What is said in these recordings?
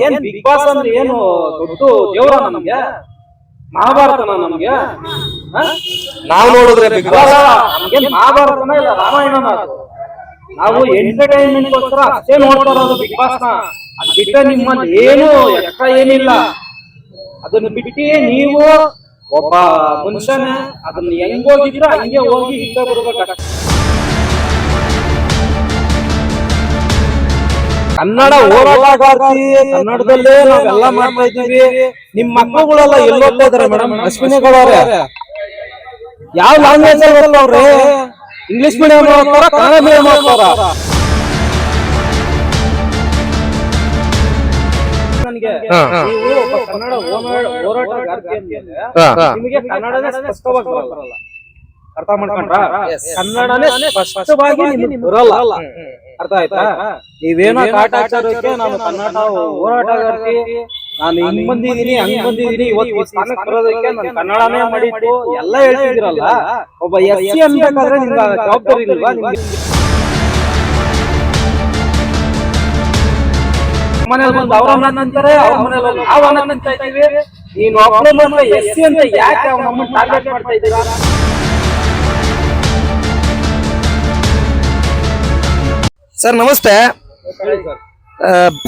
ಏನ್ big boss ಅಂದ್ರೆ ಏನು ದೊಡ್ಡ ದೇವರ ನಮ್ಗೆ? ಮಹಾಭಾರತನ ನಮ್ಗೆ? ನಾವು ನಾವ್ ನೋಡಿದ್ರೆ ಬಿಗ್ ಬಾಸ್ ನಮ್ಗೆ ಮಹಾಭಾರತನ ಇಲ್ಲ ರಾಮಾಯಣನ ಅದು ನಾವು ಎಂಟರ್ಟೈನ್ಮೆಂಟ್ ಗೋಸ್ಕರ ಅಷ್ಟೇ ನೋಡ್ತಾ ಇರೋದು ಬಿಗ್ ಬಾಸ್ನ. ಅದ್ ಬಿಟ್ರೆ ನಿಮ್ಮಲ್ಲಿ ಏನು ಎಕ್ಸ್ಟ್ರಾ ಏನಿಲ್ಲ. ಅದನ್ನ ಬಿಟ್ಟು ನೀವು ಒಬ್ಬ ಮನುಷ್ಯನ ಅದನ್ನ ಹೆಂಗ್ ಹೋಗಿದ್ರ ಹಂಗೆ ಹೋಗಿ ಹಿಂದೆ ಬರ್ಬೇಕಷ್ಟೇ ಕನ್ನಡ ಹೋರಾಟಗಾರ್ತಿ ಕನ್ನಡದಲ್ಲೇ ನಾವೆಲ್ಲ ಮಾಡ್ತಾ ಇದ್ದೀವಿ. ನಿಮ್ ಮಕ್ಕಳುಗಳೆಲ್ಲ ಎಲ್ಲಿ ಹೋಗ್ತಾ ಇದಾರೆ ಮೇಡಮ್. ಅಶ್ವಿನಿಗಳವ್ರೆ. ಯಾವ ಲ್ಯಾಂಗ್ವೇಜ್ ಅಲ್ಲಿ ಅವ್ರೆ ಇಂಗ್ಲಿಷ್ ಮೀಡಿಯಂ ಮಾಡ್ತಾರ ಕನ್ನಡ ಮೀಡಿಯಂ ಓದ್ತಾರ ನನಗೆ. ನೀವು ಕನ್ನಡ ಹೋರಾಟ- ಹೋರಾಟಗಾರ್ತಿ. ನಿಮಗೆ ಕನ್ನಡನೇ ಸ್ಪಷ್ಟವಾಗಿ ಬರಲ್ಲ. ಅರ್ಥ ಮಾಡ್ಕೊಂಡ್ರ? ಕನ್ನಡನೇ ಸ್ಪಷ್ಟವಾಗಿ ನಿಮ್ಗೆ ಬರಲ್ಲ. ಅರ್ಥ ಆಯ್ತಾ? ನೀವೇನೋ ಕಾಟಾಚಾರಕ್ಕೆ ನಾನು ಕನ್ನಡ ಹೋರಾಟಗಾರ್ತಿ ನಾನು ಹಿಂಗ್ ಬಂದಿದೀನಿ ಹಂಗ್ ಬಂದಿದೀನಿ ಇವತ್ತು ಸ್ಥಾನಕ್ಕೆ ಬರೋದಕ್ಕೆ ನಾನು ಕನ್ನಡನೇ ಮಾಡಿದ್ದು ಎಲ್ಲ ಹೇಳ್ತಿದಿರಲ್ಲ ಒಬ್ಬ ಎಸ್ ಸಿ ಅನ್ಬೇಕಾದ್ರೆ ನಿಮ್ಗೆ ಜವಾಬ್ದಾರಿ ಇಲ್ವಾ ನಿಮ್ಗೆ? ಮನೇಲಿ ಬಂದು ಅವ್ರ ಅಂತಾರೆ ಅವ್ರ ಮನೇಲಿ ನಾವು ಅಂತ ಇದ್ದೀವಿ. ನೀನು ಮಾತ್ರ ಎಸ್ ಸಿ ಅಂತ ಯಾಕೆ ಅವ್ರ ನಮ್ಮನ್ನ ಟಾರ್ಗೆಟ್ ಮಾಡ್ತಾ ಇದ್ದೀರಾ? ಸರ್ ನಮಸ್ತೆ.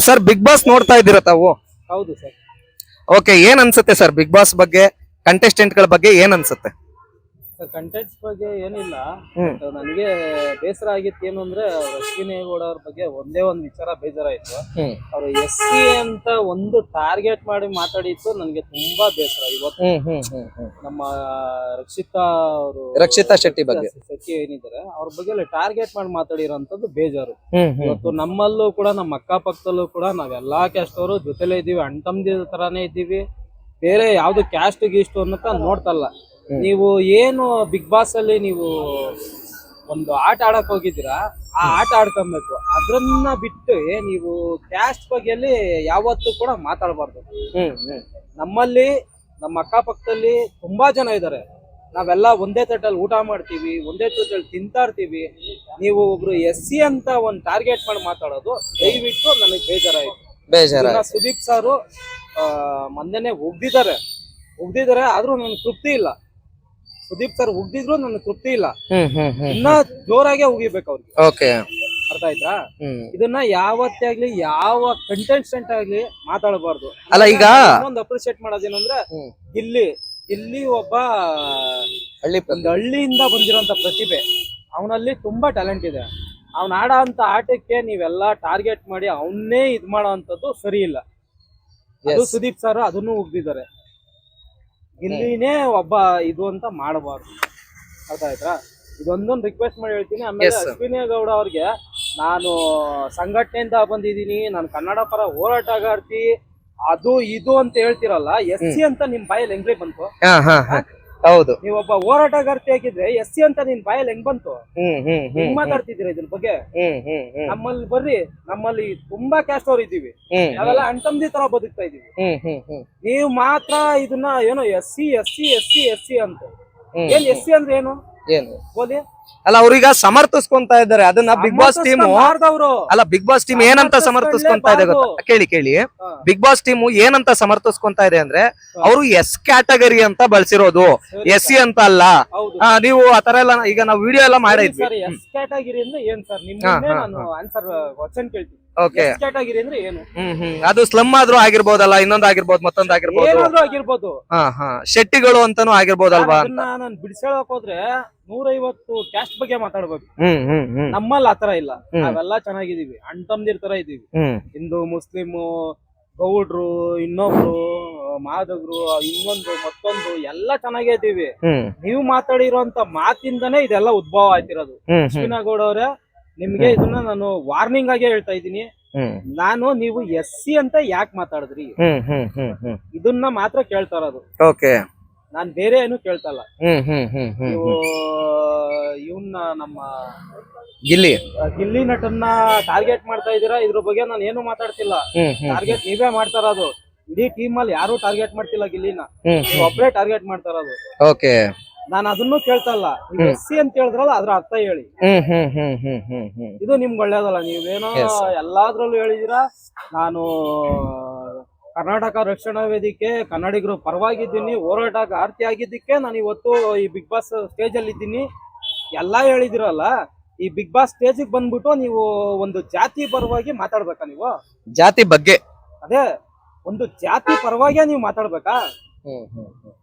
ಸರ್. ಬಿಗ್ ಬಾಸ್ ನೋಡ್ತಾ ಇದ್ದೀರಾ ತಾವು? ಹೌದು ಸರ್. ಓಕೆ ಏನ್ ಅನ್ಸುತ್ತೆ ಸರ್ ಬಿಗ್ ಬಾಸ್ ಬಗ್ಗೆ ಕಂಟೆಸ್ಟೆಂಟ್ಗಳ ಬಗ್ಗೆ ಏನ್ ಅನ್ಸುತ್ತೆ? ಕಂಟೆಂಟ್ಸ್ ಬಗ್ಗೆ ಏನಿಲ್ಲ. ಹ್ಮ್. ನನಗೆ ಬೇಸರ ಆಗಿತ್ತು ಏನು ಅಂದ್ರೆ ಅಶ್ವಿನಿ ಗೌಡ ಅವ್ರ ಬಗ್ಗೆ ಒಂದೇ ಒಂದು ವಿಚಾರ ಬೇಜಾರಾಯ್ತು. ಹ್ಮ್. ಅವ್ರು ಎಸ್ ಸಿ ಅಂತ ಒಂದು ಟಾರ್ಗೆಟ್ ಮಾಡಿ ಮಾತಾಡಿತ್ತು ನನಗೆ ತುಂಬಾ ಬೇಸರ. ಇವತ್ತು ಹ್ಮ್ ಹ್ಮ್ ಹ್ಮ್ ಹ್ಮ್. ನಮ್ಮ ರಕ್ಷಿತಾ ಅವರು ರಕ್ಷಿತಾ ಶೆಟ್ಟಿ ಬಗ್ಗೆ. ಶೆಟ್ಟಿ ಏನಿದ್ರೆ ಅವ್ರ ಬಗ್ಗೆ ಟಾರ್ಗೆಟ್ ಮಾಡಿ ಮಾತಾಡಿರೋಂಥದ್ದು ಬೇಜಾರು. ಹ್ಮ್ ಹ್ಮ್. ಇವತ್ತು ನಮ್ಮಲ್ಲೂ ಕೂಡ ನಮ್ಮ ಅಕ್ಕಪಕ್ಕದಲ್ಲೂ ಕೂಡ ನಾವೆಲ್ಲಾ ಕ್ಯಾಸ್ಟ್ ಅವರು ಜೊತೆಲೇ ಇದ್ದೀವಿ ತಮ್ಮದಿ ತರಾನೇ ಇದ್ದೀವಿ ಬೇರೆ ಯಾವ್ದು ಕ್ಯಾಸ್ಟ್ ಗೀಸ್ಟ್ ಅನ್ನೋತ ನೋಡ್ತಲ್ಲ ನೀವು ಏನು ಬಿಗ್ ಬಾಸ್ ಅಲ್ಲಿ ನೀವು ಒಂದು ಆಟ ಆಡಕ್ ಹೋಗಿದ್ದೀರಾ? ಆ ಆಟ ಆಡ್ಕೊಬೇಕು. ಅದನ್ನ ಬಿಟ್ಟು ನೀವು ಕ್ಯಾಸ್ಟ್ ಬಗ್ಗೆಯಲ್ಲಿ ಯಾವತ್ತೂ ಕೂಡ ಮಾತಾಡಬಾರ್ದು. ನಮ್ಮಲ್ಲಿ ನಮ್ಮ ಅಕ್ಕಪಕ್ಕದಲ್ಲಿ ತುಂಬಾ ಜನ ಇದ್ದಾರೆ. ನಾವೆಲ್ಲ ಒಂದೇ ತಟ್ಟಲ್ಲಿ ಊಟ ಮಾಡ್ತೀವಿ ಒಂದೇ ತಟ್ಟಲ್ಲಿ ತಿಂತಾ ಇರ್ತೀವಿ ನೀವು ಒಬ್ರು ಎಸ್ ಸಿ ಅಂತ ಒಂದು ಟಾರ್ಗೆಟ್ ಮಾಡಿ ಮಾತಾಡೋದು ದಯವಿಟ್ಟು ನನಗೆ ಬೇಜಾರಾಯ್ತು. ಬೇಜಾರ ಸುದೀಪ್ ಸಾರು ಆ, ಮೊನ್ನೆನೆ ಒಗ್ದಿದ್ದಾರೆ ಒಗ್ದಿದ್ದಾರೆ ಆದ್ರೂ ನನಗೆ ತೃಪ್ತಿ ಇಲ್ಲ. ಸುದೀಪ್ ಸರ್ ಉಗ್ದಿದ್ರು ನನ್ನ ತೃಪ್ತಿ ಇಲ್ಲ. ಇನ್ನ ಜೋರಾಗೆ ಉಗಿಬೇಕು ಅವ್ರಿಗೆ ಓಕೆ. ಅರ್ಥ ಆಯ್ತಾ? ಇದನ್ನ ಯಾವತ್ತೇ ಆಗ್ಲಿ ಯಾವ ಕಂಟೆಸ್ಟೆಂಟ್ ಆಗ್ಲಿ ಮಾತಾಡಬಾರ್ದು. ಅಲ್ಲ ಈಗ ಒಂದು ಅಪ್ರಿಶಿಯೇಟ್ ಮಾಡೋದೇನಂದ್ರೆ ಇಲ್ಲಿ ಇಲ್ಲಿ ಒಬ್ಬ ಹಳ್ಳಿ ಒಂದು ಹಳ್ಳಿಯಿಂದ ಬಂದಿರೋಂತ ಪ್ರತಿಭೆ. ಅವನಲ್ಲಿ ತುಂಬಾ ಟ್ಯಾಲೆಂಟ್ ಇದೆ. ಅವ್ನ ಆಡೋ ಅಂತ ಆಟಕ್ಕೆ ನೀವೆಲ್ಲ ಟಾರ್ಗೆಟ್ ಮಾಡಿ ಅವನ್ನೇ ಇದ್ ಮಾಡೋ ಅಂತದ್ದು ಸರಿ ಇಲ್ಲ. ಅದು ಸುದೀಪ್ ಸರ್ ಅದನ್ನು ಉಗ್ದಿದ್ದಾರೆ. ಇಲ್ಲಿನೇ ಒಬ್ಬ ಇದು ಅಂತ ಮಾಡಬಾರ್ದು. ಅರ್ಥ ಆಯ್ತಾ? ಇದೊಂದೊಂದು ರಿಕ್ವೆಸ್ಟ್ ಮಾಡಿ ಹೇಳ್ತೀನಿ. ಆಮೇಲೆ. ಅಶ್ವಿನಿ ಗೌಡ ಅವ್ರಿಗೆ ನಾನು ಸಂಘಟನೆಯಿಂದ ಬಂದಿದ್ದೀನಿ ನಾನು ಕನ್ನಡ ಪರ ಹೋರಾಟಗಾರ್ತಿ ಅದು ಇದು ಅಂತ ಹೇಳ್ತಿರಲ್ಲ ಎಸ್ ಸಿ ಅಂತ ನಿಮ್ ಬಾಯಲ್ಲಿ ಹೆಂಗ್ರಿ ಬಂತು? ಹೌದು. ನೀವೊಬ್ಬ ಹೋರಾಟಗಾರ್ತಿ ಆಗಿದ್ರೆ ಎಸ್ ಸಿ ಅಂತ ನಿನ್ ಬಾಯಲ್ಲಿ ಹೆಂಗ್ ಬಂತು? ಮಾತಾಡ್ತಿದ್ರ ಹೆಂಗ್ ಹ್ಮ್. ಮಾತಾಡ್ತಿದ್ದೀರಾ ಇದ್ರ ಬಗ್ಗೆ? ನಮ್ಮಲ್ಲಿ ಬರ್ರಿ ನಮ್ಮಲ್ಲಿ ತುಂಬಾ ಕ್ಯಾಸ್ಟ್ ಅವ್ರು ಇದೀವಿ ಅವೆಲ್ಲ ಅಂಟಂದಿ ಅಣ್ತಂದಿ ತರ ಬದುಕ್ತಾ ಇದೀವಿ ನೀವ್ ಮಾತ್ರ ಇದನ್ನ ಏನೋ S C S C S C S C ಅಂತ. ಏನ್ ಎಸ್ ಸಿ ಅಂದ್ರೆ ಏನು? ಏನು? ಓದಿ? ಅಲ್ಲ ಅವ್ರೀಗ ಸಮರ್ಥಿಸ್ಕೊಂತ ಇದ್ದಾರೆ. ಅದನ್ನ ಬಿಗ್ ಬಾಸ್ ಟೀಮ್ ಅಲ್ಲ ಬಿಗ್ ಬಾಸ್ ಟೀಮ್ ಏನಂತ ಸಮರ್ಥಿಸ್ಕೊಂತ ಇದೆ ಗೊತ್ತಾ? ಕೇಳಿ ಕೇಳಿ. ಬಿಗ್ ಬಾಸ್ ಟೀಮ್ ಏನಂತ ಸಮರ್ಥಿಸ್ಕೊಂತ ಇದೆ ಅಂದ್ರೆ ಅವರು ಎಸ್ ಕ್ಯಾಟಗರಿ ಅಂತ ಬಳಸಿರೋದು. ಎಸ್ ಸಿ ಅಂತ ಅಲ್ಲ. ನೀವು ಆತರ ಎಲ್ಲ ಈಗ ನಾವು ವಿಡಿಯೋ ಎಲ್ಲ ಮಾಡಿದ್ವಿ. ಓಕೆ ಆಗಿರಿ ಅಂದ್ರೆ ಏನು? ಹ್ಮ್ ಹ್ಮ್. ಅದು ಸ್ಲಮ್ ಆದ್ರೂ ಆಗಿರ್ಬೋದಲ್ಲ ಇನ್ನೊಂದ್ ಆಗಿರ್ಬೋದು ಮತ್ತೊಂದ್ ಆಗಿರ್ಬೋದು. ಏನಾದ್ರೂ ಆಗಿರ್ಬೋದು. ಹಾ ಹಾ. ಶೆಟ್ಟಿಗಳು ಅಂತಾನು ಆಗಿರ್ಬೋದಲ್ವಾ ಅದನ್ನ ನಾನು ಬಿಡಿಸ್ಕೊಳಕ್ ಹೋದ್ರೆ ನೂರೈವತ್ತು ಕ್ಯಾಸ್ಟ್ ಬಗ್ಗೆ ಮಾತಾಡ್ಬೇಕು. ಹ್ಮ್ ಹ್ಮ್ ಹ್ಮ್. ನಮ್ಮಲ್ಲಿ ಆತರ ಇಲ್ಲ. ನಾವೆಲ್ಲ ಚೆನ್ನಾಗಿದೀವಿ ಅಣ್ತಂದಿರ್ ತರ ಇದೀವಿ ಹ್ಮ್. ಹಿಂದೂ ಮುಸ್ಲಿಮ್ ಗೌಡ್ರು ಇನ್ನೊಬ್ರು ಮಾದಗ್ರು ಇನ್ನೊಂದು ಮತ್ತೊಂದು ಎಲ್ಲ ಚೆನ್ನಾಗೇ ಇದ್ದೀವಿ. ಹ್ಮ್. ನೀವು ಮಾತಾಡಿರುವಂತ ಮಾತಿಂದನೇ ಇದೆಲ್ಲ ಉದ್ಭವ ಆಯ್ತಿರೋದು. ಹ್ಮ್ ಹ್ಮ್. ಅಶ್ವಿನಗೌಡ ಅವರೇ ನಿಮ್ಗೆ ಇದನ್ನ ನಾನು ವಾರ್ನಿಂಗ್ ಆಗಿ ಹೇಳ್ತಾ ಇದ್ದೀನಿ. ನಾನು ನೀವು ಎಸ್ ಸಿ ಅಂತ ಯಾಕೆ ಮಾತಾಡಿದ್ರಿ? ಇದನ್ನ ಮಾತ್ರ ಕೇಳ್ತಾರ ಅದು ಓಕೆ. ನಾನ್ ಬೇರೆ ಏನು ಕೇಳ್ತಾ ಇಲ್ಲ. ಹ್ಮ್ ಹ್ಮ್ ಹ್ಮ್ ಹ್ಮ್ ನೀವು ಇವನ್ನ ನಮ್ಮ ಗಿಲ್ಲಿ. ಗಿಲ್ಲಿ ನಟನ್ನ ಟಾರ್ಗೆಟ್ ಮಾಡ್ತಾ ಇದೀರಾ ಇದ್ರ ಬಗ್ಗೆ ನಾನು ಏನು ಮಾತಾಡ್ತಿಲ್ಲ. ಟಾರ್ಗೆಟ್ ನೀವೇ ಮಾಡ್ತಾ ಇರೋದು. ಇಡೀ ಟೀಮ್ ಅಲ್ಲಿ ಯಾರು ಟಾರ್ಗೆಟ್ ಮಾಡ್ತಿಲ್ಲ ಗಿಲ್ಲಿನ. ಒಬ್ಬರೇ ಟಾರ್ಗೆಟ್ ಮಾಡ್ತಾ ಇರೋದು. ಓಕೆ. ನಾನು ಅದನ್ನು ಕೇಳ್ತಾ ಇಲ್ಲ. ನೀವು ಎಸ್ ಸಿ ಅಂತ ಹೇಳಿದ್ರಲ್ಲ ಅದ್ರ ಅರ್ಥ ಹೇಳಿ. ಹ್ಮ್ ಹ್ಮ್ ಹ್ಮ್ ಹ್ಮ್ ಹ್ಮ್ ಹ್ಮ್. ಇದು ನಿಮ್ಗೆ ಒಳ್ಳೇದಲ್ಲ ನೀವೇನೋ. ಎಲ್ಲಾದ್ರಲ್ಲೂ ಹೇಳಿದೀರಾ? ನಾನು ಕರ್ನಾಟಕ ರಕ್ಷಣಾ ವೇದಿಕೆ ಕನ್ನಡಿಗರು ಪರವಾಗಿದ್ದೀನಿ ಹೋರಾಟಗಾರ್ತಿ ಆಗಿದ್ದಕ್ಕೆ ನಾನು ಇವತ್ತು ಈ ಬಿಗ್ ಬಾಸ್ ಸ್ಟೇಜ್ ಅಲ್ಲಿ ಇದ್ದೀನಿ. ಎಲ್ಲ ಹೇಳಿದಿರಲ್ಲ ಈ ಬಿಗ್ ಬಾಸ್ ಸ್ಟೇಜ್ ಬಂದ್ಬಿಟ್ಟು ನೀವು ಒಂದು ಜಾತಿ ಪರವಾಗಿ ಮಾತಾಡ್ಬೇಕಾ ನೀವು? ಜಾತಿ ಬಗ್ಗೆ. ಅದೇ ಒಂದು ಜಾತಿ ಪರವಾಗಿ ನೀವು ಮಾತಾಡ್ಬೇಕಾ?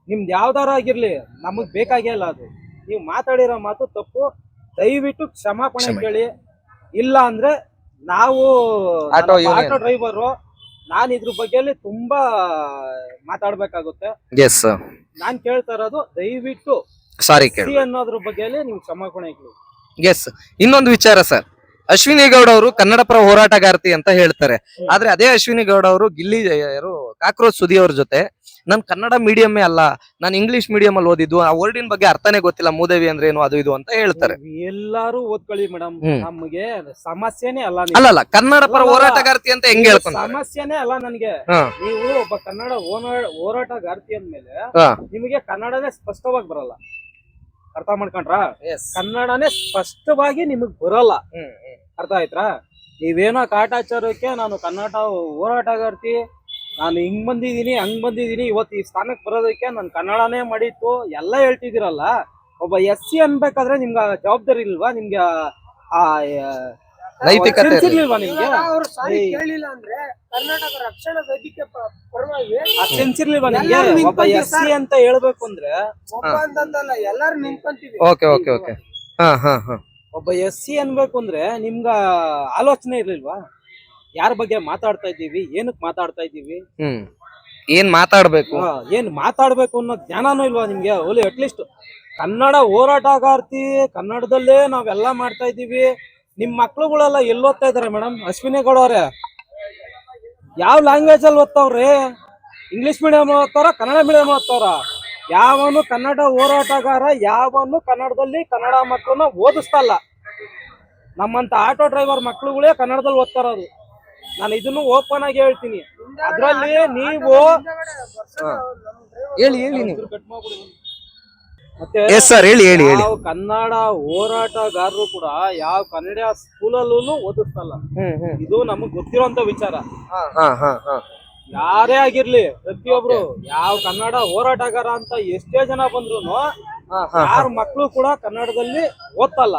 ನಿಮ್ದು ಯಾವ್ದಾರ ಆಗಿರ್ಲಿ ನಮಗ್ ಬೇಕಾಗೇ ಇಲ್ಲ ಅದು. ನೀವು ಮಾತಾಡಿರೋ ಮಾತು ತಪ್ಪು. ದಯವಿಟ್ಟು ಕ್ಷಮಾಪಣೆ ಕ್ಷಮೆ. ಕೇಳಿ. ಇಲ್ಲ ಅಂದ್ರೆ ನಾವು ಆಟೋ ಡ್ರೈವರು ನಾನು ಇದ್ರ ಬಗ್ಗೆ ತುಂಬಾ ಮಾತಾಡ್ಬೇಕಾಗುತ್ತೆ. ಎಸ್ ನಾನ್ ಕೇಳ್ತಾ ಇರೋದು ದಯವಿಟ್ಟು ಸಾರಿ ಕೇಳಿ. ಸಿ ಅನ್ನೋದ್ರ ಬಗ್ಗೆ ನೀವು ಕ್ಷಮಾಪಣೆ ಕೇಳಿ. ಎಸ್ ಇನ್ನೊಂದು ವಿಚಾರ ಸರ್ ಅಶ್ವಿನಿ ಗೌಡ ಅವರು ಕನ್ನಡ ಪರ ಹೋರಾಟಗಾರ್ತಿ ಅಂತ ಹೇಳ್ತಾರೆ. ಆದ್ರೆ ಅದೇ ಅಶ್ವಿನಿ ಗೌಡ ಅವರು ಗಿಲ್ಲಿ ಯಾರು ಕಾಕ್ರೋಚ್ ಸುದಿ ಅವ್ರ ಜೊತೆ ನನ್ ಕನ್ನಡ ಮೀಡಿಯಮ್ಮೇ ಅಲ್ಲ ನಾನು ಇಂಗ್ಲಿಷ್ ಮೀಡಿಯಂ ಅಲ್ಲಿ ಓದಿದ್ದು ಆ ವರ್ಡಿನ ಬಗ್ಗೆ ಅರ್ಥನೇ ಗೊತ್ತಿಲ್ಲ ಮೂದೇವಿ ಅಂದ್ರೆ ಏನು ಅದು ಇದು ಅಂತ ಹೇಳ್ತಾರೆ. ಎಲ್ಲಾರು ಓದ್ಕೊಳ್ಳಿ ಮೇಡಮ್ ನಮಗೆ ಸಮಸ್ಯೆನೇ ಅಲ್ಲ ಅಲ್ಲ ಅಲ್ಲ ಕನ್ನಡ ಪರ. ಹೋರಾಟಗಾರ್ತಿ ಅಂತ ಹೆಂಗ್ ಹೇಳ್ಕೊಂಡು ಸಮಸ್ಯೆನೇ ಅಲ್ಲ ನನಗೆ. ನೀವು ಒಬ್ಬ ಕನ್ನಡ ಹೋರಾ- ಹೋರಾಟಗಾರ್ತಿ ಅಂದ್ಮೇಲೆ. ನಿಮಗೆ ಕನ್ನಡನೇ ಸ್ಪಷ್ಟವಾಗಿ ಬರಲ್ಲ. ಅರ್ಥ ಮಾಡ್ಕೊಂಡ್ರ? ಕನ್ನಡನೇ ಸ್ಪಷ್ಟವಾಗಿ ನಿಮಗ್ ಬರಲ್ಲ. ಅರ್ಥ ಆಯ್ತಾ ನೀವೇನೋ ಕಾಟಾಚಾರಕ್ಕೆ ನಾನು ಕನ್ನಡ ಹೋರಾಟಗಾರ್ತಿ ನಾನು ಹಿಂಗ್ ಬಂದಿದೀನಿ ಹಂಗ್ ಬಂದಿದೀನಿ ಇವತ್ತು ಈ ಸ್ಥಾನಕ್ಕೆ ಬರೋದಕ್ಕೆ ನಾನು ಕನ್ನಡನೇ ಮಾಡಿತ್ತು ಎಲ್ಲ ಹೇಳ್ತಿದ್ದೀರಲ್ಲ. ಒಬ್ಬ ಎಸ್ ಸಿ ಅನ್ಬೇಕಾದ್ರೆ ನಿಮ್ಗೆ ಜವಾಬ್ದಾರಿ ಇಲ್ವಾ? ನಿಮ್ಗೆ ಆ- ನೈತಿಕತೆ ಇರ್ಲಿಲ್ವಾ ನಿಮ್ಗೆ? ಅವ್ರು ಸಾರಿ ಏಯ್. ಕೇಳಿಲ್ಲ ಅಂದ್ರೆ ಕರ್ನಾಟಕ ರಕ್ಷಣಾ ವೇದಿಕೆ ಪ- ಪರವಾಗಿ ಆ ಸೆನ್ಸ್ ಇರ್ಲಿಲ್ವಾ ನಿಮ್ಗೆ? ಎಲ್ಲರೂ ಒಬ್ಬ ನಿಂತ್ಕೊಂತೀವಿ ಎಸ್ ಸಿ ಅಂತ ಹೇಳ್ಬೇಕು ಅಂದ್ರೆ ಒಬ್ಬ ಅಂತಂದಲ್ಲ ಎಲ್ಲಾರು ನಿಂತ್ಕೊಂತೀವಿ ಓಕೆ ಓಕೆ ಓಕೆ. ಹಾ ಹಾ ಹಾ. ಒಬ್ಬ ಎಸ್ ಸಿ ಅನ್ಬೇಕು ಅಂದ್ರೆ ನಿಮ್ಗ ಆಲೋಚನೆ ಇರ್ಲಿಲ್ವಾ? ಯಾರ ಬಗ್ಗೆ ಮಾತಾಡ್ತಾ ಇದ್ದೀವಿ ಏನಕ್ ಮಾತಾಡ್ತಾ ಇದ್ದೀವಿ? ಹ್ಮ್. ಏನ್ ಮಾತಾಡ್ಬೇಕು? ಆ, ಏನ್ ಮಾತಾಡ್ಬೇಕು ಅನ್ನೋ ಜ್ಞಾನನೂ ಇಲ್ವಾ ನಿಮ್ಗೆ? ಓಲಿ ಅಟ್ಲೀಸ್ಟ್ ಕನ್ನಡ ಹೋರಾಟಗಾರ್ತಿ ಕನ್ನಡದಲ್ಲೇ ನಾವೆಲ್ಲ ಮಾಡ್ತಾ ಇದ್ದೀವಿ. ನಿಮ್ ಮಕ್ಳುಗಳೆಲ್ಲ ಎಲ್ಲಿ ಓದ್ತಾ ಇದಾರೆ ಮೇಡಮ್ ಅಶ್ವಿನಿ ಗೌಡ ಅವ್ರೆ. ಯಾವ ಲ್ಯಾಂಗ್ವೇಜ್ ಅಲ್ಲಿ ಓದ್ತಾವ್ರಿ? ಇಂಗ್ಲಿಷ್ ಮೀಡಿಯಂ ಓದ್ತಾರ ಕನ್ನಡ ಮೀಡಿಯಂ ಓದ್ತಾರ ಯಾವನು ಕನ್ನಡ ಹೋರಾಟಗಾರ ಯಾವನು ಕನ್ನಡದಲ್ಲಿ ಕನ್ನಡ ಮಕ್ಕಳನ್ನ ಓದಿಸ್ತಲ್ಲ ನಮ್ಮಂತ ಆಟೋ ಡ್ರೈವರ್ ಮಕ್ಳುಗಳೇ ಕನ್ನಡದಲ್ಲಿ ಓದ್ತಾ ಇರೋದು. ನಾನು ಇದನ್ನು ಓಪನ್ ಆಗಿ ಹೇಳ್ತೀನಿ. ಅದ್ರಲ್ಲಿ ನೀವು ಹೇಳಿ ಹೇಳಿ ನೀವು. ಮತ್ತೆ ಎಸ್ ಸರ್ ಹೇಳಿ ಹೇಳಿ ಹೇಳಿ. ಯಾವ ಕನ್ನಡ ಹೋರಾಟಗಾರರು ಕೂಡ ಯಾವ ಕನ್ನಡ ಸ್ಕೂಲಲ್ಲೂ ಓದಿಸ್ತಲ್ಲ ಇದು ನಮಗ್ ಗೊತ್ತಿರೋಂತ ವಿಚಾರ. ಹಾ ಹಾ ಹಾ ಹಾ. ಯಾರೇ ಆಗಿರ್ಲಿ ಪ್ರತಿಯೊಬ್ರು ಯಾವ ಕನ್ನಡ ಹೋರಾಟಗಾರ ಅಂತ ಎಷ್ಟೇ ಜನ ಬಂದ್ರು ಯಾರ ಮಕ್ಕಳು ಕೂಡ ಕನ್ನಡದಲ್ಲಿ ಓದ್ತಲ್ಲ.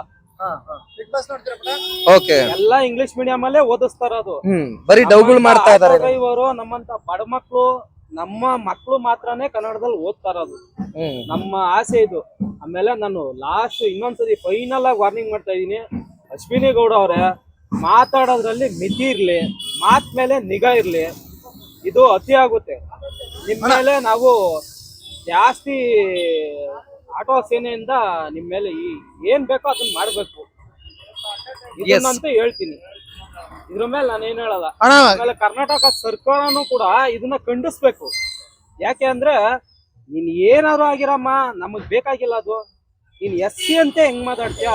ಓಕೆ. ಎಲ್ಲ ಇಂಗ್ಲಿಷ್ ಮೀಡಿಯಂ ಅಲ್ಲೇ ಓದಿಸ್ತಾರ ಅದು. ಹ್ಮ್ ಬರೀ ಡೌಗಳು ಮಾಡ್ತಾ ಇದಾರೆ ಡ್ರೈವರು ನಮ್ಮಂತ ಬಡ ಮಕ್ಕಳು ನಮ್ಮ ಮಕ್ಕಳು ಮಾತ್ರನೇ ಕನ್ನಡದಲ್ಲಿ ಓದ್ತಾರ ಅದು. ನಮ್ಮ ಆಸೆ ಇದು. ಆಮೇಲೆ ನಾನು ಲಾಸ್ಟ್ ಇನ್ನೊಂದ್ಸರಿ ಫೈನಲ್ ಆಗಿ ವಾರ್ನಿಂಗ್ ಮಾಡ್ತಾ ಇದೀನಿ ಅಶ್ವಿನಿ ಗೌಡ ಅವರೇ ಮಾತಾಡೋದ್ರಲ್ಲಿ ಮಿತಿ ಇರ್ಲಿ ಮಾತ್ ಮೇಲೆ ನಿಗಾ ಇರ್ಲಿ ಇದು ಅತಿ ಆಗುತ್ತೆ. ನಿಮ್ಮ ಮೇಲೆ ನಾವು ಜಾಸ್ತಿ ಆಟೋ ಸೇನೆಯಿಂದ ನಿಮ್ ಮೇಲೆ ಈ ಏನ್ ಬೇಕೋ ಅದನ್ನ ಮಾಡ್ಬೇಕು. ಅಂತ ಹೇಳ್ತೀನಿ. ಇದ್ರ ಮೇಲೆ ನಾನು ಏನ್ ಹೇಳಲ್ಲ. ಅಣ್ಣ. ಆಮೇಲೆ ಕರ್ನಾಟಕ ಸರ್ಕಾರನು ಕೂಡ ಇದನ್ನ ಖಂಡಿಸ್ಬೇಕು. ಯಾಕೆ ಅಂದ್ರೆ ನೀನ್ ಏನಾದ್ರು ಆಗಿರಮ್ಮ ನಮಗ್ ಬೇಕಾಗಿಲ್ಲ ಅದು. ನೀನ್ ಎಸ್ ಸಿ ಅಂತ ಹೆಂಗ್ ಮಾತಾಡ್ತೀಯ?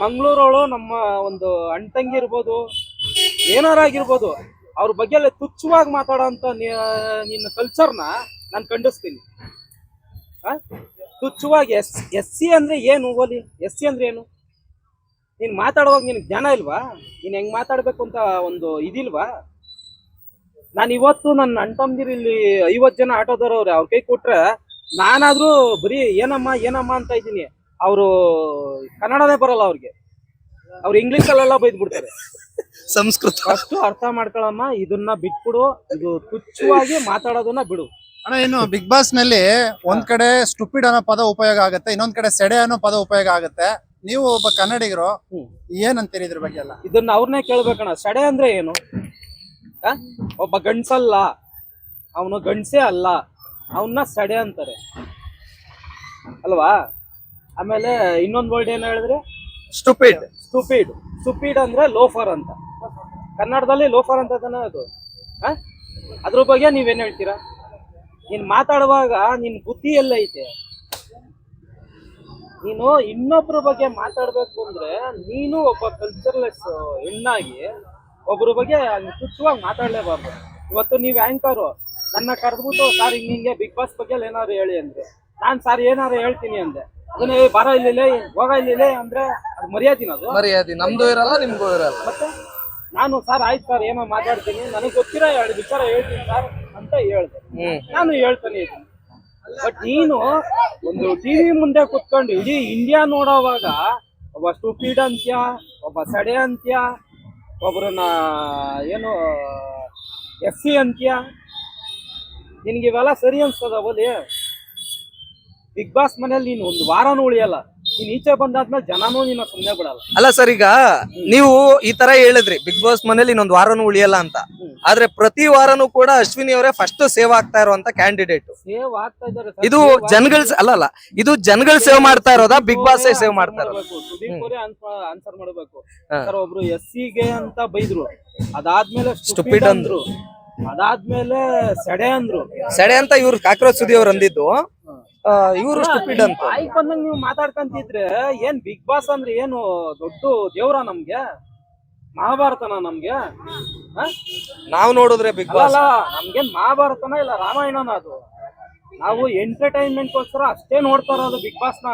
ಮಂಗಳೂರವಳು ನಮ್ಮ ಒಂದು ಅಣ್ತಂಗಿ ಇರ್ಬೋದು ಏನಾರ ಆಗಿರ್ಬೋದು ಅವ್ರ ಬಗ್ಗೆ ಎಲ್ಲ ತುಚ್ಛವಾಗಿ ಮಾತಾಡೋಂತ ನಿನ್ನ ಕಲ್ಚರ್ನ ನಾನು ಖಂಡಿಸ್ತೀನಿ. ಆ? ತುಚ್ಛವಾಗಿ ಎಸ್ ಎಸ್ ಸಿ ಅಂದ್ರೆ ಏನು ಓಲಿ? ಎಸ್ ಸಿ ಅಂದ್ರೆ ಏನು? ನೀನ್ ಮಾತಾಡುವಾಗ ನಿನ್ ಜ್ಞಾನ ಇಲ್ವಾ? ನೀನ್ ಹೆಂಗ್ ಮಾತಾಡ್ಬೇಕು ಅಂತ ಒಂದು ಇದಿಲ್ವಾ? ನಾನು ಇವತ್ತು ನನ್ನ ಅಣ್ತಂದಿರು ಇಲ್ಲಿ ಐವತ್ ಜನ ಆಟೋದವ್ರವ್ರೆ ಅವ್ರ ಕೈ ಕೊಟ್ರೆ ನಾನಾದ್ರೂ ಬರೀ ಏನಮ್ಮ ಏನಮ್ಮ ಅಂತ ಇದ್ದೀನಿ. ಅವರು ಕನ್ನಡನೇ ಬರಲ್ಲ ಅವ್ರಿಗೆ. ಅವ್ರು ಇಂಗ್ಲಿಷ್ ಅಲ್ಲೆಲ್ಲ ಬೈದ್ ಬಿಡ್ತಾರೆ ಸಂಸ್ಕೃತ. ಅಷ್ಟು ಅರ್ಥ ಮಾಡ್ಕೊಳಮ್ಮ ಇದನ್ನ ಬಿಟ್ಬಿಡು ಇದು ತುಚ್ಛವಾಗಿ ಮಾತಾಡೋದನ್ನ ಬಿಡು. ಅಣ್ಣ ಇನ್ನು ಬಿಗ್ ಬಾಸ್ನಲ್ಲಿ ಒಂದ್ ಕಡೆ ಸ್ಟುಪಿಡ್ ಅನ್ನೋ ಪದ ಉಪಯೋಗ ಆಗುತ್ತೆ ಇನ್ನೊಂದ್ ಕಡೆ ಸೆಡೆ ಅನ್ನೋ ಪದ ಉಪಯೋಗ ಆಗುತ್ತೆ. ನೀವು ಒಬ್ಬ ಕನ್ನಡಿಗರು. ಏನಂತೀರಿ ಇದ್ರ ಬಗ್ಗೆ ಎಲ್ಲ? ಇದನ್ನ ಅವ್ರನ್ನೇ ಕೇಳ್ಬೇಕಣ್ಣ. ಸಡೆ ಅಂದ್ರೆ ಏನು? ಆ? ಒಬ್ಬ ಗಂಡ್ಸಲ್ಲ ಅವನು ಗಂಡ್ಸೇ ಅಲ್ಲ ಅವನ್ನ ಸಡೆ ಅಂತಾರೆ. ಅಲ್ವಾ? ಆಮೇಲೆ ಇನ್ನೊಂದ್ ವರ್ಡ್ ಏನ್ ಹೇಳಿದ್ರೆ? ಸ್ಟುಪಿಡ್ ಸ್ಟುಪಿಡ್ ಸ್ಟುಪಿಡ್ ಅಂದ್ರೆ ಲೋಫರ್ ಅಂತ. ಕನ್ನಡದಲ್ಲಿ ಲೋಫರ್ ಅಂತ ತಾನೇ ಅದು. ಆ? ಅದ್ರ ಬಗ್ಗೆ ನೀವೇನ್ ಹೇಳ್ತೀರಾ? ನೀನ್ ಮಾತಾಡುವಾಗ ನಿನ್ ಬುದ್ಧಿ ಎಲ್ಲ ಐತೆ. ನೀನು ಇನ್ನೊಬ್ರ ಬಗ್ಗೆ ಮಾತಾಡ್ಬೇಕು ಅಂದ್ರೆ ನೀನು ಒಬ್ಬ ಕಲ್ಚರ್ಲೆಸ್ ಹೆಣ್ಣಾಗಿ ಒಬ್ರ ಬಗ್ಗೆ ತುಚ್ಛವಾಗಿ ಮಾತಾಡ್ಲೇಬಾರ್ದು. ಇವತ್ತು ನೀವ್ ಆಂಕರು ನನ್ನ ಕರೆದ್ಬಿಟ್ಟು ಸರ್ ನಿಂಗೆ ಹಿಂಗೆ ಬಿಗ್ ಬಾಸ್ ಬಗ್ಗೆ ಏನಾದ್ರು ಹೇಳಿ ಅಂದ್ರೆ ನಾನ್ ಸರ್ ಏನಾದ್ರು ಹೇಳ್ತೀನಿ ಅಂದೆ ಅದನ್ನ ಬರ ಇಲ್ಲಿಲ್ಲ ಹೋಗ ಇಲ್ಲಿಲ್ಲ ಅಂದ್ರೆ ಅದು ಮರ್ಯಾದಿನ ಅದು? ಮರ್ಯಾದೆ ನಮ್ದು ಇರಲ್ಲ ನಿಮ್ಗೂ ಇರಲ್ಲ. ಮತ್ತೆ? ನಾನು ಸರ್ ಆಯ್ತು ಸರ್ ಏನೋ ಮಾತಾಡ್ತೀನಿ ನನಗೆ ಗೊತ್ತಿರೋ ಎರಡು ವಿಚಾರ ಹೇಳ್ತೀನಿ ಸರ್ ಹೇಳ್ದೆ. ನಾನು ಹೇಳ್ತಾನೆ ಇದ್ದೀನಿ ಬಟ್ ನೀನು ಒಂದು ಟಿವಿ ಮುಂದೆ ಕುತ್ಕೊಂಡು ಇಡೀ ಇಂಡಿಯಾ ನೋಡೋವಾಗ ಒಬ್ಬ ಸ್ಟೂಪಿಡ್ ಅಂತ್ಯ ಒಬ್ಬ ಸಡೆ ಅಂತ್ಯ ಒಬ್ಬರನ್ನ ಏನು ಎಫ್ ಸಿ ಅಂತ್ಯ. ನಿನ್ಗೆ ಇವೆಲ್ಲ ಸರಿ ಅನ್ಸ್ತದ ಓದಿ ಬಿಗ್ ಬಾಸ್ ಮನೇಲಿ ನೀನು ಒಂದು ವಾರನೂ ಉಳಿಯಲ್ಲ. ನೀನ್ ಈಚೆ ಬಂದಾದ್ಮೇಲೆ ಜನನೂ ನಿನ್ನ ಸುಮ್ಮನೆ ಬಿಡಲ್ಲ. ಅಲ್ಲ ಸರ್ ಈಗ ನೀವು ಈ ತರ ಹೇಳಿದ್ರಿ ಬಿಗ್ ಬಾಸ್ ಮನೇಲಿ ಇನ್ನೊಂದು ವಾರನೂ ಉಳಿಯಲ್ಲ ಅಂತ. ಆದ್ರೆ ಪ್ರತಿ ವಾರನೂ ಕೂಡ ಅಶ್ವಿನಿ ಅವರೇ ಫಸ್ಟ್ ಸೇವ್ ಆಗ್ತಾ ಇರುವಂತ ಕ್ಯಾಂಡಿಡೇಟ್ ಸೇವ್ ಆಗ್ತಾ ಇದ್ದಾರೆ ಇದು ಜನಗಳ ಅಲ್ಲ ಅಲ್ಲ ಇದು ಜನಗಳ ಸೇವ್ ಮಾಡ್ತಾ ಇರೋದಾ ಬಿಗ್ ಬಾಸ್ ಸೇವ್ ಮಾಡ್ತಾ ಇರೋದು? ಸುದೀಪ್ ಅವರೇ ಆನ್ಸರ್ ಮಾಡಬೇಕು. ಹಾ. ಸರ್ ಒಬ್ರು ಎಸ್ಗೆ ಅಂತ ಬೈದ್ರು. ಅದಾದ್ಮೇಲೆ Stupid ಸ್ಟುಪಿಡ್ ಅಂದ್ರು. ಅಂದ್ರು. ಅದಾದ್ಮೇಲೆ ಸಡೆ ಅಂದ್ರು. ಸಡೆ ಅಂತ ಇವ್ರು ಕಾಕ್ರೋಚ್ ಸುದಿ ಅವ್ರು ಅಂದಿದ್ದು. ಇವರು ಸ್ಟುಪಿಡ್ ಅಂತ. ಬಾಯಿಗೆ ಬಂದಂಗ್ ನೀವು ಮಾತಾಡ್ಕಂತಿದ್ರೆ ಏನ್ ಬಿಗ್ ಬಾಸ್ ಅಂದ್ರೆ ಏನು ದೊಡ್ಡ ದೇವ್ರ ನಮ್ಗೆ? ಮಹಾಭಾರತನ ನಮ್ಗೆ? ನಾವು ನಾವ್ ನೋಡಿದ್ರೆ ಬಿಗ್ ಬಾಸ್ ಅಲ್ಲ ನಮ್ಗೇನ್ ಮಹಾಭಾರತನ ಇಲ್ಲ ರಾಮಾಯಣನ ಅದು. ನಾವು ಎಂಟರ್ಟೈನ್ಮೆಂಟ್ ಗೋಸ್ಕರ ಅಷ್ಟೇ ನೋಡ್ತಾ ಇರೋದು ಬಿಗ್ ಬಾಸ್ನ.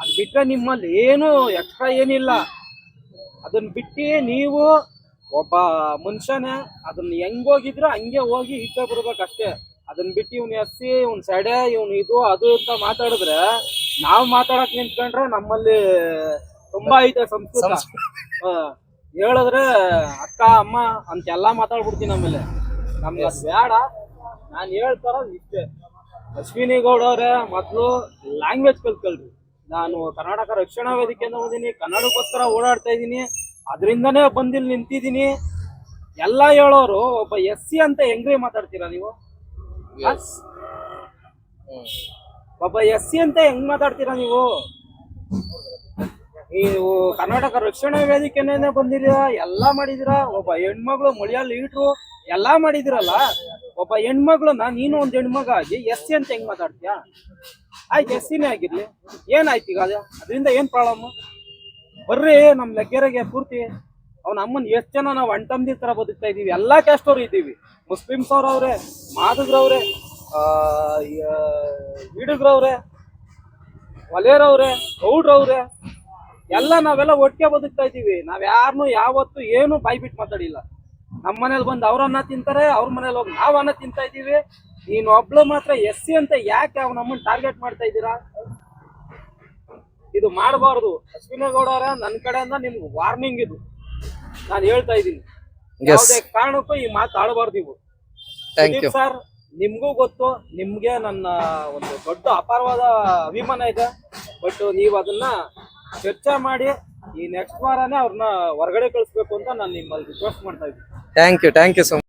ಅದ್ ಬಿಟ್ರೆ ನಿಮ್ಮಲ್ಲಿ ಏನು ಎಕ್ಸ್ಟ್ರಾ ಏನಿಲ್ಲ. ಅದನ್ನ ಬಿಟ್ಟು ನೀವು ಒಬ್ಬ ಮನುಷ್ಯನೇ ಅದನ್ನ ಹೆಂಗ್ ಹೋಗಿದ್ರೆ ಹಂಗೆ ಹೋಗಿ ಈಚೆ ಬರ್ಬೇಕಷ್ಟೇ ಅದನ್ನ ಬಿಟ್ಟು ಇವ್ನ ಎಸ್ಸಿ ಇವ್ನ ಸೆಡೆ ಇವ್ನ ಇದು ಅದು ಅಂತ ಮಾತಾಡಿದ್ರೆ ನಾವು ಮಾತಾಡಕ್ ನಿಂತ್ಕೊಂಡ್ರೆ ನಮ್ಮಲ್ಲಿ ತುಂಬಾ ಐತೆ ಸಂಸ್ಕೃತ. ಹ. ಹೇಳಿದ್ರೆ ಅಕ್ಕ ಅಮ್ಮ ಅಂತೆಲ್ಲ ಮಾತಾಡ್ಬಿಡ್ತೀನಿ ಆಮೇಲೆ. ನಮ್ಗೆ ಅದು ಬೇಡ. ನಾನು ಹೇಳ್ತಾರ ಇಷ್ಟೇ. ಅಶ್ವಿನಿ ಗೌಡ ಅವರೇ ಮೊದಲು ಲ್ಯಾಂಗ್ವೇಜ್ ಕಲ್ತ್ಕೊಳ್ರಿ. ನಾನು ಕರ್ನಾಟಕ ರಕ್ಷಣಾ ವೇದಿಕೆಯಿಂದ ಬಂದೀನಿ ಕನ್ನಡಕ್ಕೋಸ್ಕರ ಓಡಾಡ್ತಾ ಇದ್ದೀನಿ ಅದರಿಂದನೇ ಬಂದಿಲ್ಲಿ ನಿಂತಿದ್ದೀನಿ ಎಲ್ಲ ಹೇಳೋರು ಒಬ್ಬ ಎಸ್ ಸಿ ಅಂತ ಹೆಂಗ್ರಿ ಮಾತಾಡ್ತೀರಾ ನೀವು? ಒಬ್ಬ ಎಸ್ ಸಿ ಅಂತ ಹೆಂಗ್ ಮಾತಾಡ್ತೀರಾ ನೀವು? ನೀವು ಕರ್ನಾಟಕ ರಕ್ಷಣಾ ವೇದಿಕೆನೇ ಬಂದಿದ್ದೀರಾ? ಎಲ್ಲಾ ಮಾಡಿದಿರಾ ಒಬ್ಬ ಹೆಣ್ಮಗಳು ಮಲಯಾಳ ಲೀಡ್ರು ಎಲ್ಲಾ ಮಾಡಿದಿರಲ್ಲ ಒಬ್ಬ ಹೆಣ್ಮಗಳನ್ನ ನೀನು ಒಂದ್ ಹೆಣ್ಮಗ ಆಗಿ ಎಸ್ ಸಿ ಅಂತ ಹೆಂಗ್ ಮಾತಾಡ್ತೀಯ? ಆಯ್ತು, ಎಸ್ ಸಿನೇ ಆಗಿರ್ಲಿ. ಏನಾಯ್ತು ಈಗ ಅದೇ? ಅದರಿಂದ ಏನ್ ಪ್ರಾಬ್ಲಮ್ ಬರ್ರಿ, ನಮ್ ಲೆಗ್ಗೆರೆಗೆ ಪೂರ್ತಿ. ಅವ್ನ ಅಮ್ಮನ್ ಎಷ್ಟ್ ಜನ ನಾವು ಅಂಟಂದಿ ತರ ಬದುಕ್ತಾ ಇದೀವಿ ಎಲ್ಲಾ ಕ್ಯಾಸ್ಟ್ ಅವ್ರು ಇದ್ದೀವಿ. ಮುಸ್ಲಿಮ್ಸ್ ಅವ್ರವ್ರೆ ಮಾದಗ್ರವ್ರೆ ಅವರೇ ಒಲೆಯರವ್ರೆ ಗೌಡ್ರವ್ರೆ ಎಲ್ಲ ನಾವೆಲ್ಲ ಒಟ್ಟಿಗೆ ಬದುಕ್ತಾ ಇದೀವಿ ನಾವ್ ಯಾರನ್ನು ಯಾವತ್ತು ಏನು ಬಾಯ್ ಬಿಟ್ಟು ಮಾತಾಡಿಲ್ಲ. ನಮ್ಮ ಮನೇಲಿ ಬಂದು ಅವ್ರನ್ನ ತಿಂತಾರೆ ಅವ್ರ ಮನೇಲಿ ಹೋಗಿ ನಾವ್ ಅನ್ನ ತಿಂತಾ ಇದೀವಿ ನೀನ್ ಒಬ್ಳು ಮಾತ್ರ ಎಸ್ ಸಿ ಅಂತ ಯಾಕೆ ಅವ್ ನಮ್ಮನ್ನ ಟಾರ್ಗೆಟ್ ಮಾಡ್ತಾ ಇದ್ದೀರಾ? ಇದು ಮಾಡಬಾರ್ದು. ಅಶ್ವಿನಗೌಡ ಅವರ ನನ್ನ ಕಡೆಯಿಂದ ನಿಮ್ಗೆ ವಾರ್ನಿಂಗ್ ಇದು. ನಾನು ಹೇಳ್ತಾ ಇದ್ದೀನಿ. Yes. ಯಾವುದೇ ಕಾರಣಕ್ಕೂ ಈ ಮಾತು ಆಡಬಾರ್ದು ಇವು ಸರ್ ನಿಮ್ಗೂ ಗೊತ್ತು ನಿಮ್ಗೆ ನನ್ನ ಒಂದು ದೊಡ್ಡ ಅಪಾರವಾದ ಅಭಿಮಾನ ಇದೆ. ಬಟ್ ನೀವು ಅದನ್ನ ಚರ್ಚೆ ಮಾಡಿ ಈ ನೆಕ್ಸ್ಟ್ ವಾರನೇ ಅವ್ರನ್ನ ಹೊರಗಡೆ ಕಳಿಸ್ಬೇಕು ಅಂತ ನಾನು ನಿಮ್ಮಲ್ಲಿ ರಿಕ್ವೆಸ್ಟ್ ಮಾಡ್ತಾ ಇದ್ದೀನಿ. Thank you thank you so